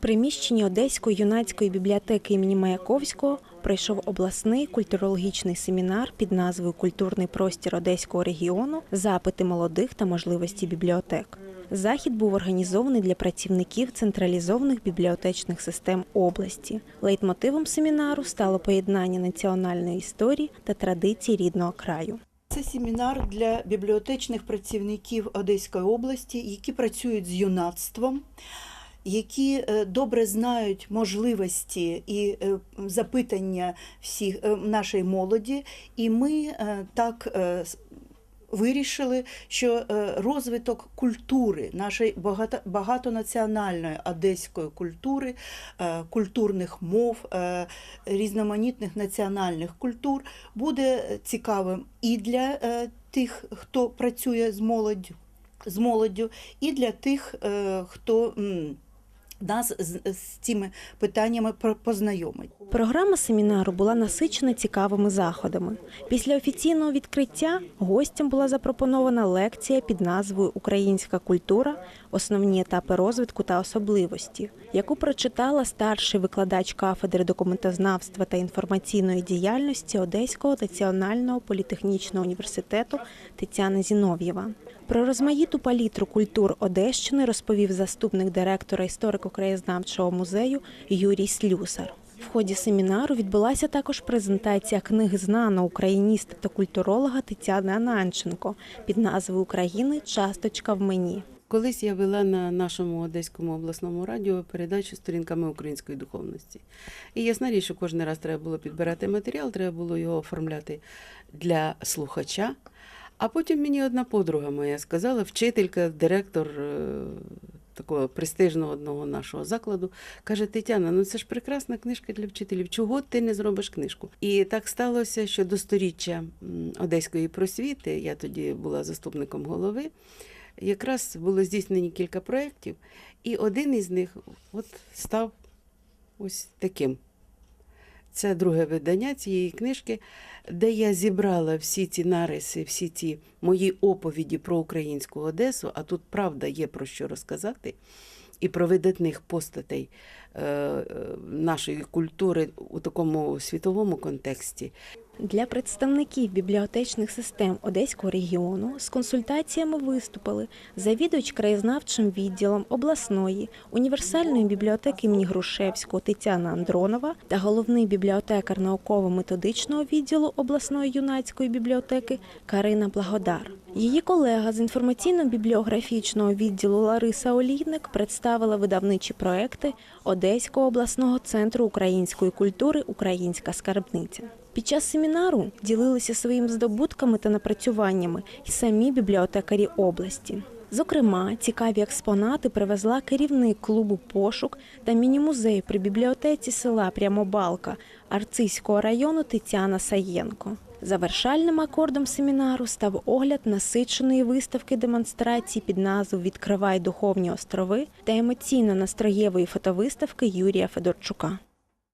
Приміщенні Одеської юнацької бібліотеки імені Маяковського пройшов обласний культурологічний семінар під назвою Культурний простір Одеського регіону, запити молодих та можливості бібліотек. Захід був організований для працівників централізованих бібліотечних систем області. Лейтмотивом семінару стало поєднання національної історії та традицій рідного краю. Це семінар для бібліотечних працівників Одеської області, які працюють з юнацтвом, які е, добре знають можливості і е, запитання всіх е, нашої молоді. І ми так вирішили, що розвиток культури, нашої багато, багатонаціональної одеської культури, культурних мов, різноманітних національних культур буде цікавим і для тих, хто працює з молоддю, з молоддю, і для тих, хто нас з, з цими питаннями познайомить. Програма семінару була насичена цікавими заходами. Після офіційного відкриття гостям була запропонована лекція під назвою Українська культура, основні етапи розвитку та особливості, яку прочитала старший викладач кафедри документознавства та інформаційної діяльності Одеського національного політехнічного університету Тетяна Зінов'єва. Про розмаїту палітру культур Одещини розповів заступник директора історико-краєзнавчого музею Юрій Слюсар. В ході семінару відбулася також презентація книги знаного україніста та культуролога Тетяни Ананченко під назвою України Часточка в мені. Колись я вела на нашому одеському обласному радіо передачу сторінками української духовності. І ясна річ, що кожен раз треба було підбирати матеріал, треба було його оформляти для слухача. А потім мені одна подруга моя сказала, вчителька, директор е, такого престижного одного нашого закладу, каже: Тетяна, ну це ж прекрасна книжка для вчителів. Чого ти не зробиш книжку? І так сталося, що до сторіччя одеської просвіти, я тоді була заступником голови якраз було здійснені кілька проєктів, і один із них от став ось таким. Це друге видання цієї книжки, де я зібрала всі ці нариси, всі ці мої оповіді про українську Одесу, а тут правда є про що розказати, і про видатних постатей е, е, нашої культури у такому світовому контексті. Для представників бібліотечних систем Одеського регіону з консультаціями виступили завідувач краєзнавчим відділом обласної універсальної бібліотеки імені Грушевського Тетяна Андронова та головний бібліотекар науково-методичного відділу обласної юнацької бібліотеки Карина Благодар. Її колега з інформаційно-бібліографічного відділу Лариса Олійник представила видавничі проекти Одеського обласного центру української культури Українська скарбниця. Під час семінару ділилися своїми здобутками та напрацюваннями і самі бібліотекарі області. Зокрема, цікаві експонати привезла керівник клубу Пошук та міні-музею при бібліотеці села Прямобалка Арцизького району Тетяна Саєнко. Завершальним акордом семінару став огляд насиченої виставки демонстрації під назвою Відкривай духовні острови та емоційно настроєвої фотовиставки Юрія Федорчука.